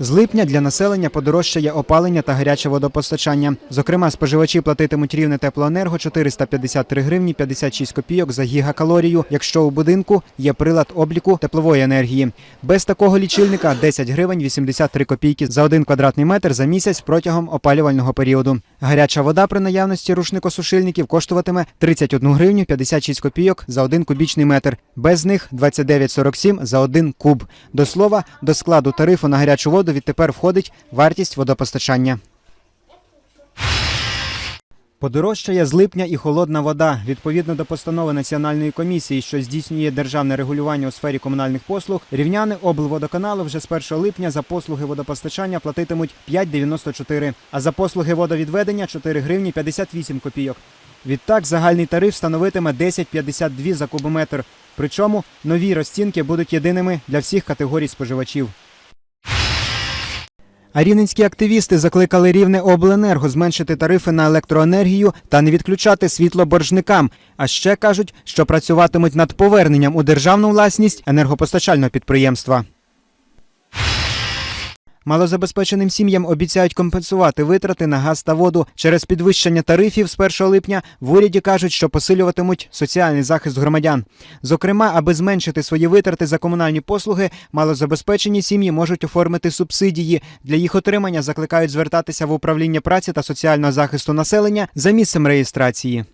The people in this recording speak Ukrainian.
З липня для населення подорожчає опалення та гаряче водопостачання. Зокрема, споживачі платитимуть рівне теплоенерго 453 гривні 56 копійок за гігакалорію, якщо у будинку є прилад обліку теплової енергії. Без такого лічильника 10 гривень 83 копійки за один квадратний метр за місяць протягом опалювального періоду. Гаряча вода при наявності рушникосушильників коштуватиме 31 гривню 56 копійок за один кубічний метр. Без них 29,47 за один куб. До слова, до складу тарифу на гарячу воду відтепер входить вартість водопостачання. Подорожчає з липня і холодна вода. Відповідно до постанови Національної комісії, що здійснює державне регулювання у сфері комунальних послуг, рівняни облводоканалу вже з 1 липня за послуги водопостачання платитимуть 5,94, а за послуги водовідведення 4 гривні 58 копійок. Відтак загальний тариф становитиме 10,52 за кубометр. Причому нові розцінки будуть єдиними для всіх категорій споживачів. Рівненські активісти закликали рівне обленерго зменшити тарифи на електроенергію та не відключати світло боржникам. А ще кажуть, що працюватимуть над поверненням у державну власність енергопостачального підприємства. Малозабезпеченим сім'ям обіцяють компенсувати витрати на газ та воду. Через підвищення тарифів з 1 липня в уряді кажуть, що посилюватимуть соціальний захист громадян. Зокрема, аби зменшити свої витрати за комунальні послуги, малозабезпечені сім'ї можуть оформити субсидії. Для їх отримання закликають звертатися в управління праці та соціального захисту населення за місцем реєстрації.